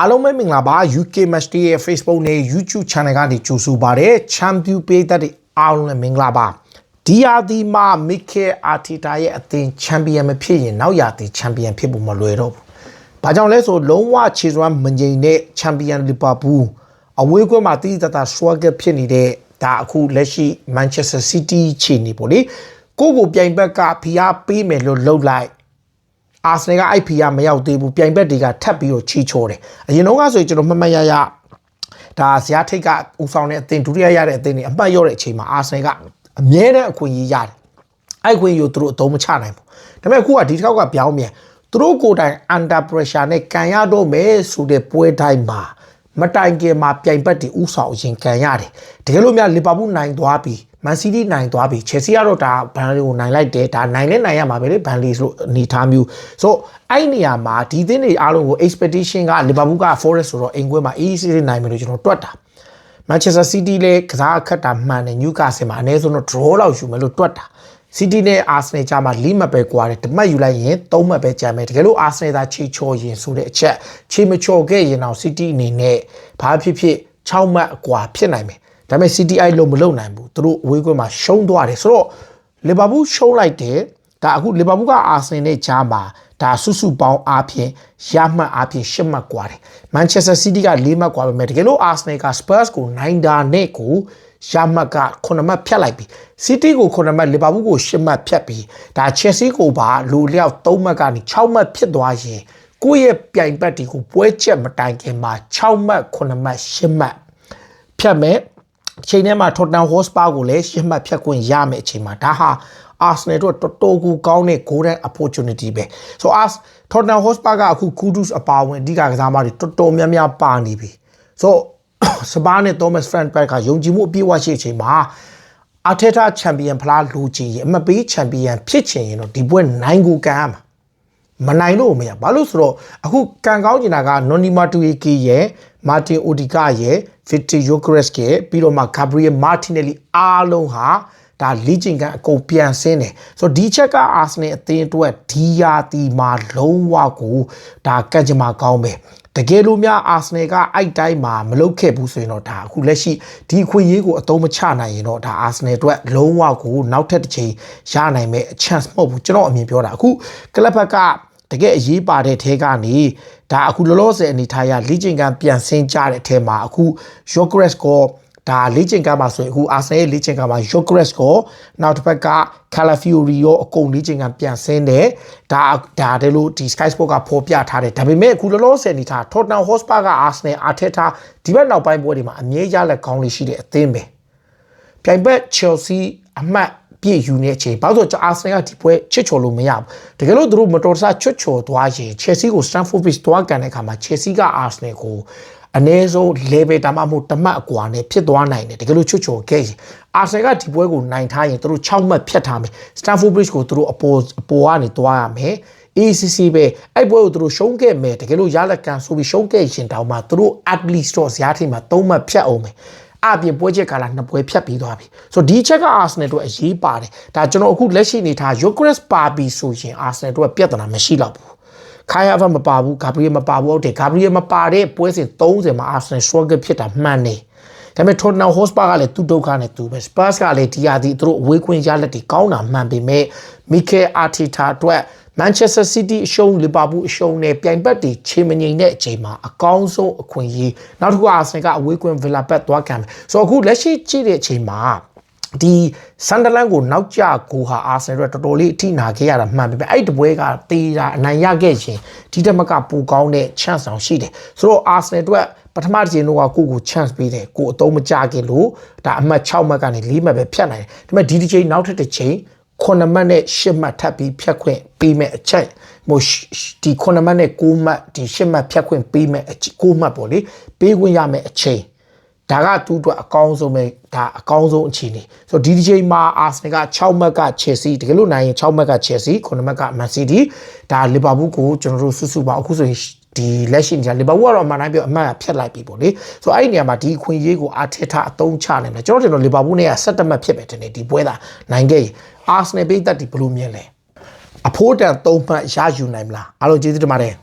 အားလုံးပဲမင်္ဂလာပါ UK Match Day ရဲ့ Facebook နဲ့ YouTube Channel ကနေကြိုဆိုပါရစေ။ Champion ပေးသက်တဲ့အားလုံးလည်းမင်္ဂလာပါ။ဒီယာဒီမှာ Mikel Arteta ရဲ့အသင်း Champion မဖြစ်ရင်နောက်ယာဒီ Champion ဖြစ်ဖို့မလွယ်တော့ဘူး။ဘာကြောင့်လဲဆိုလုံးဝခြေစွမ်းမငြိမ်တဲ့ Champion Liverpool အဝေးကွင်းမှာတီးတတာ struggle ဖြစ်နေတဲ့ဒါအခုလက်ရှိ Manchester City ခြေနေပေါ့လေ။ကိုယ့်ကိုပြိုင်ဘက်ကဖိအားပေးမယ်လို့လှုပ်လိုက် အာဆနယ်ကအဲ့ဖီကမရောက်သေးဘူးပြိုင်ဘက်တွေကထပ်ပြီးတော့ချီချိုးတယ်အရင်တော့ကဆိုရင်ကျွန်တော်မှတ်မှတ်ရရဒါဇယားထိတ်ကဦးဆောင်တဲ့အသင်းဒုတိယရတဲ့အသင်းတွေအမှတ်ရတဲ့အချိန်မှာအာဆနယ်ကအမြဲတမ်းအခွင့်အရေးရတယ်အဲ့ခွင့်ကိုသူတို့အသုံးမချနိုင်ဘူးဒါပေမဲ့အခုကဒီတစ်ခေါက်ကပြောင်းမြန်သူတို့ကိုယ်တိုင် under pressure နဲ့ကန်ရတော့မယ်ဆိုတဲ့ပွဲတိုင်းမှာမတိုင်ခင်မှာပြိုင်ဘက်တွေဥဆောင်ရင်ကန်ရတယ်တကယ်လို့များလီဗာပူးနိုင်သွားပြီး မန်စီးတီးနိုင်သွားပြီချယ်ဆီကတော့ဒါဘန်လီကိုနိုင်လိုက်တယ်ဒါနိုင်လဲနိုင်ရမှာပဲလေဘန်လီဆိုအနေထားမျိုးဆိုအဲ့နေရာမှာဒီသင်းတွေအားလုံးကို expectation ကလီဗာပူးက forest ဆိုတော့အိမ်ကွင်းမှာ easy နိုင်မယ်လို့ကျွန်တော်တွက်တာမန်ချက်စတာစီးတီးလည်းကစားအခက်တာမှန်တယ်နျူကာဆယ်မှာအနည်းဆုံးတော့ draw လောက်ယူမယ်လို့တွက်တာစီးတီးနဲ့အာဆနယ်ကြားမှာ၄မှတ်ပဲကွာတယ်တမှတ်ယူလိုက်ရင်၃မှတ်ပဲကျန်မယ်တကယ်လို့အာဆနယ်သာချေချော်ရင်ဆိုတဲ့အချက်ချေမချော်ခဲ့ရင်တော့စီးတီးအနေနဲ့ဘာဖြစ်ဖြစ်6မှတ်အကွာဖြစ်နိုင်မယ် ဒါပေမဲ့ CTI လုံးမလုံနိုင်ဘူးသူတို့အဝေးကွင်းမှာရှုံးသွားတယ်ဆိုတော့လီဗာပူးရှုံးလိုက်တယ်ဒါအခုလီဗာပူးကအာဆင်နဲ့ကြားမှာဒါစုစုပေါင်းအားဖြင့်ရမှတ်အားဖြင့်၈မှတ်กว่าတယ်မန်ချက်စတာစီးတီးက၄မှတ်กว่าပဲမဲ့တကယ်လို့အာဆနယ်ကစပါစ်ကိုနိုင်တာနဲ့ကိုရမှတ်က9မှတ်ဖြတ်လိုက်ပြီစီးတီးကို9မှတ်လီဗာပူးကို10မှတ်ဖြတ်ပြီးဒါချက်စီကိုပါလူလျောက်3မှတ်ကနေ6မှတ်ဖြစ်သွားရင်ကိုယ့်ရဲ့ပြိုင်ဘက်ဒီကိုပွဲချက်မတိုင်ခင်မှာ6မှတ်9မှတ်10မှတ်ဖြတ်မဲ့ အချိန်ထဲမှာ Tottenham Hotspur ကိုလည်းရှင်းမှတ်ဖြတ်ခွင့်ရမယ်အချိန်မှာဒါဟာ Arsenal တို့တော်တော်ကိုကောင်းတဲ့ golden opportunity ပဲဆိုတော့ Tottenham Hotspur ကအခု Kudus အပါဝင်အဓိကကစားမတွေတော်တော်များများပါနေပြီဆိုတော့စပါးနဲ့ Thomas Frank ကယုံကြည်မှုအပြည့်အဝရှိအချိန်မှာအာထက်တာချန်ပီယံဖလားလူချင်ရင်အမပေးချန်ပီယံဖြစ်ချင်ရင်တော့ဒီပွဲနိုင်ကိုကန်ရမှာမနိုင်လို့မရဘာလို့ဆိုတော့အခုကန်ကောင်းကျင်တာကနော်နီမာတူရီကီရဲ့ မာတင်အိုဒီကာရဲ့ဗစ်တီယိုဂရက်စ်ရဲ့ပြီးတော့မှဂါဘရီယယ်မာတီနယ်လီအားလုံးဟာဒါလီဂျင်ကန်အကုန်ပြန်ဆင်းတယ်ဆိုတော့ဒီချက်ကအာဆနယ်အသင်းအတွက်ဒီယာတီမှာလုံးဝကိုဒါကကြမှာကောင်းပဲတကယ်လို့များအာဆနယ်ကအိုက်တိုင်းမှာမလုပ်ခဲ့ဘူးဆိုရင်တော့ဒါအခုလက်ရှိဒီခွင့်ရေးကိုအသုံးမချနိုင်ရင်တော့ဒါအာဆနယ်အတွက်လုံးဝကိုနောက်ထပ်တစ်ချိန်ရနိုင်မဲ့ chance မဟုတ်ဘူးကျွန်တော်အမြင်ပြောတာအခုကလပ်ဘက်က တကယ်အရေးပါတဲ့ထဲကနေဒါအခုလောလောဆယ်အနေထားရလိကျင်ကန်ပြန်ဆင်းကြတဲ့အထဲမှာအခု Yogres ကိုဒါလေ့ကျင့်ကမ်းပါဆိုရင်အခုအာဆင်ရဲ့လေ့ကျင့်ကမ်းမှာ Yogres ကိုနောက်တစ်ဖက်က Calafiori ရောအကုန်လေ့ကျင့်ကမ်းပြန်ဆင်းတယ်ဒါဒါတယ်လို့ဒီ Sky Sport ကဖော်ပြထားတယ်ဒါပေမဲ့အခုလောလောဆယ်အနေထား Tottenham Hotspur က Arsenal Arteta ဒီဘက်နောက်ပိုင်းပွဲတွေမှာအမြဲရလက်ကောင်းလေးရှိတဲ့အသင်းပဲပြိုင်ဘက် Chelsea အမှတ် ပြည့်ယူနေတဲ့အချိန်ဘာလို့ဆိုအာဆင်ကဒီပွဲချစ်ချော်လို့မရဘူးတကယ်လို့သူတို့မတော်တဆချွတ်ချော်သွားရင် Chelsea ကို Stamford Bridge သွားကန်တဲ့အခါမှာ Chelsea က Arsenal ကိုအနည်းဆုံး level တမမို့တမတ်အကွာနဲ့ဖြစ်သွားနိုင်တယ်တကယ်လို့ချွတ်ချော်ခဲ့ရင်အာဆင်ကဒီပွဲကိုနိုင်ထားရင်သူတို့6မှတ်ဖြတ်ထားမယ် Stamford Bridge ကိုသူတို့အပေါ်အပေါ်ကနေသွားရမယ် ACC ပဲအဲ့ပွဲကိုသူတို့ရှုံးခဲ့မယ်တကယ်လို့ရလက်ကန်ဆိုပြီးရှုံးခဲ့ရင်တောင်မှသူတို့ at least တော့ဇာတ်ထိမှာ3မှတ်ဖြတ်အောင်မယ် အပြင်ပွဲချက်ကာလနှစ်ပွဲဖြတ်ပြီးသွားပြီဆိုတော့ဒီချက်ကအာဆနယ်တို့အရေးပါတယ်ဒါကျွန်တော်အခုလက်ရှိနေထား Eucharist ပါပြီဆိုရင်အာဆနယ်တို့ကပြဿနာမရှိတော့ဘူးခိုင်ယာဗမပါဘူးဂါဘရီယယ်မပါဘူးဟုတ်တယ်ဂါဘရီယယ်မပါတဲ့ပွဲစဉ်30မှာအာဆနယ် struggle ဖြစ်တာမှန်တယ်ဒါပေမဲ့ Tottenham Hotspur ကလည်းသူ့ဒုက္ခနဲ့သူပဲ Spurs ကလည်းဒီဟာဒီသူတို့အဝေးခွင့်ရလက်တွေကောင်းတာမှန်ပေမဲ့ Mikel Arteta အတွက် Manchester City အရှုံး Liverpool အရှုံးနဲ့ပြိုင်ဘက်တွေခြေမငိမ်တဲ့အချိန်မှာအကောင်းဆုံးအခွင့်အရေးနောက်တစ်ခုအာဆင်ကအဝေးကွင်း Villa Park သွားခံမယ်ဆိုတော့အခုလက်ရှိကြည့်တဲ့အချိန်မှာဒီဆန်ဒလန်ကိုနောက်ကျကိုဟာအာဆင်ရဲ့တော်တော်လေးအထိနာခဲ့ရတာမှန်ပေမဲ့အဲ့ဒီပွဲကတေးတာအနိုင်ရခဲ့ရင်ဒီတက်မကပိုကောင်းတဲ့ chance အောင်ရှိတယ်ဆိုတော့အာဆင်အတွက်ပထမတစ်ချိန်တော့ကိုကို chance ပေးတယ်ကိုအတုံးမကြခင်လို့ဒါအမှတ်6မှတ်ကနေ4မှတ်ပဲဖြတ်နိုင်တယ်ဒါပေမဲ့ဒီတစ်ချိန်နောက်ထပ်တစ်ချိန် 9မှတ်နဲ့10မှတ်ထပ်ပြီးဖြတ်ခွင့်ပေးမဲ့အချက်မို့ဒီ9မှတ်နဲ့9မှတ်ဒီ10မှတ်ဖြတ်ခွင့်ပေးမဲ့9မှတ်ပေါ့လေပေးခွင့်ရမဲ့အချိန်ဒါကသူ့အတွက်အကောင်းဆုံးပဲဒါအကောင်းဆုံးအခြေအနေဆိုတော့ဒီဒီချိန်မှာအာဆနယ်က6မှတ်က Chelsea တကယ်လို့နိုင်ရင်6မှတ်က Chelsea 9မှတ်က Man City ဒါလီဗာပူးကိုကျွန်တော်တို့စုစုပေါင်းအခုဆိုရင် ဒီလက်ရှိနေကြလီဗာပူးကတော့မှန်တိုင်းပြောအမှတ်ဖြတ်လိုက်ပြီပေါ့လေဆိုတော့အဲ့ဒီနေရာမှာဒီခွင့်ရေးကိုအာထက်ထအသုံးချနိုင်တယ်ကျွန်တော်တို့လီဗာပူးနဲ့က7မှတ်ဖြစ်ပဲတင်နေဒီပွဲသာနိုင်ခဲ့ရင်အာဆနယ်ပိတ်သက်ဒီဘယ်လိုမြင်လဲအဖိုးတန်3မှတ်ရယူနိုင်မလားအားလုံးကျေးဇူးတင်ပါတယ်